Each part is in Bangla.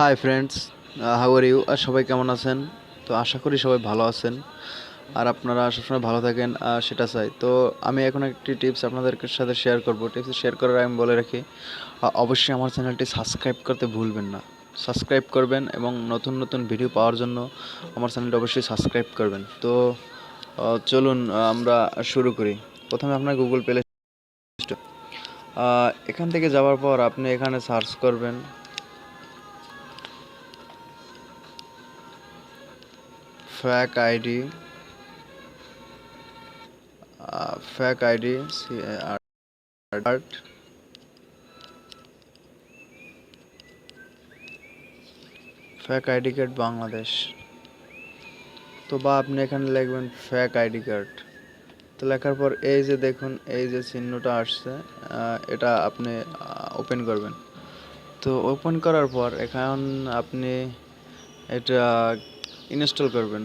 Hi friends how are you আর সবাই কেমন আছেন? তো আশা করি সবাই ভালো আছেন। আর আপনারা সবসময় ভালো থাকেন সেটা চাই। তো আমি এখন একটি টিপস আপনাদের সাথে শেয়ার করব। টিপস শেয়ার করার আমি বলে রাখি অবশ্যই আমার চ্যানেলটি সাবস্ক্রাইব করতে ভুলবেন না। সাবস্ক্রাইব করবেন এবং নতুন নতুন ভিডিও পাওয়ার জন্য আমার চ্যানেলটি অবশ্যই সাবস্ক্রাইব করবেন। তো চলুন আমরা শুরু করি। প্রথমে আপনার গুগল প্লে এখান থেকে যাওয়ার পর আপনি এখানে সার্চ করবেন। Fake ID fake ID fake ID card Bangladesh তো বা আপনি এখানে লিখবেন ফ্যাক আইডি কার্ড তো লেখার পর এই যে দেখুন, এই যে চিহ্নটা আসছে এটা আপনি ওপেন করবেন। তো ওপেন করার পর এখন আপনি এটা ইনস্টল করবেন।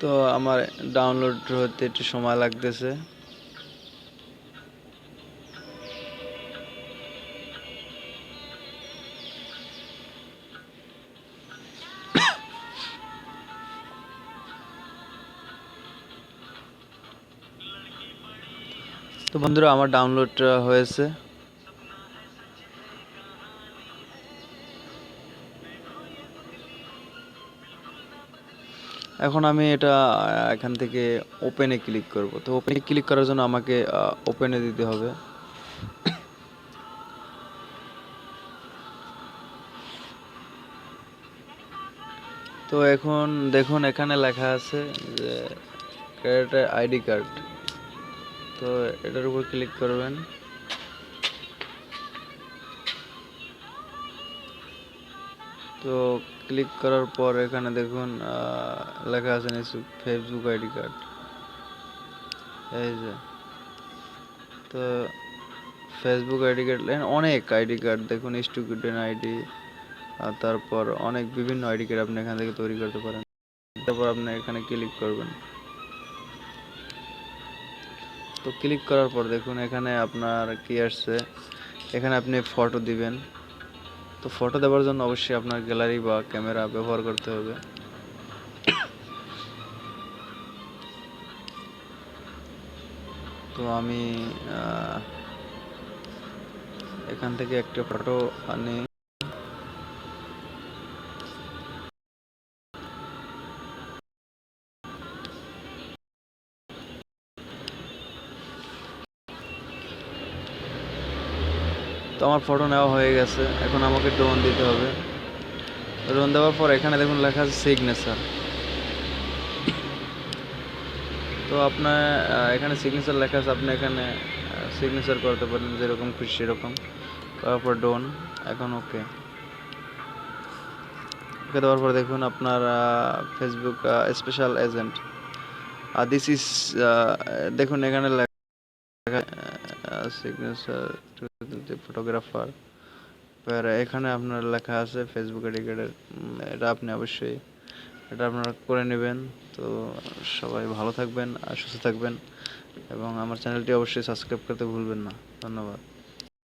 তো আমার ডাউনলোড হতে একটু সময় লাগতেছে। তো বন্ধুরা, আমার ডাউনলোড হয়েছে। এখন আমি এটা এখান থেকে ওপেনে ক্লিক করব। তো ওপেনে ক্লিক করার জন্য আমাকে ওপেনে দিতে হবে। তো এখন দেখুন, এখানে লেখা আছে যে ক্রেডিট আইডি কার্ড তো এটার উপর ক্লিক করবেন। তো ক্লিক করার পর এখানে দেখুন লেখা আছে নিচু ফেসবুক আইডি কার্ড এই যে। তো ফেসবুক আইডি কার্ড অনেক আইডি কার্ড দেখুন স্টুডেন্ট আইডি আর তারপর অনেক বিভিন্ন আইডি কার্ড আপনি এখান থেকে তৈরি করতে পারেন। তারপর আপনি এখানে ক্লিক করবেন। তো ক্লিক করার পর দেখুন, এখানে আপনার কি আসছে? এখানে আপনি ফটো দিবেন। তো ফটো দেওয়ার জন্য অবশ্যই আপনার গ্যালারি বা ক্যামেরা ব্যবহার করতে হবে। তো আমি এখান থেকে একটা ফটো আনি। আমার ফটো নেওয়া হয়ে গেছে। এখন আমাকে ড্রোন দিতে হবে। ড্রোন দেওয়ার পর এখানে দেখুন লেখা আছে সিগনেচার তো আপনার এখানে সিগনেচার লেখা আছে, আপনি এখানে সিগনেচার করতে পারেন, যেরকম খুশি সেরকম। করার পর ডোন এখন ওকে ওকে দেওয়ার পর দেখুন আপনার ফেসবুক স্পেশাল এজেন্ট আর দিস ইজ দেখুন এখানে লেখা সিগনেচার ফটোগ্রাফার এবার এখানে আপনার লেখা আছে ফেসবুক এডিকেটের এটা আপনি অবশ্যই, এটা আপনারা করে নেবেন। তো, সবাই ভালো থাকবেন আর সুস্থ থাকবেন। এবং আমার চ্যানেলটি অবশ্যই সাবস্ক্রাইব করতে ভুলবেন না। ধন্যবাদ।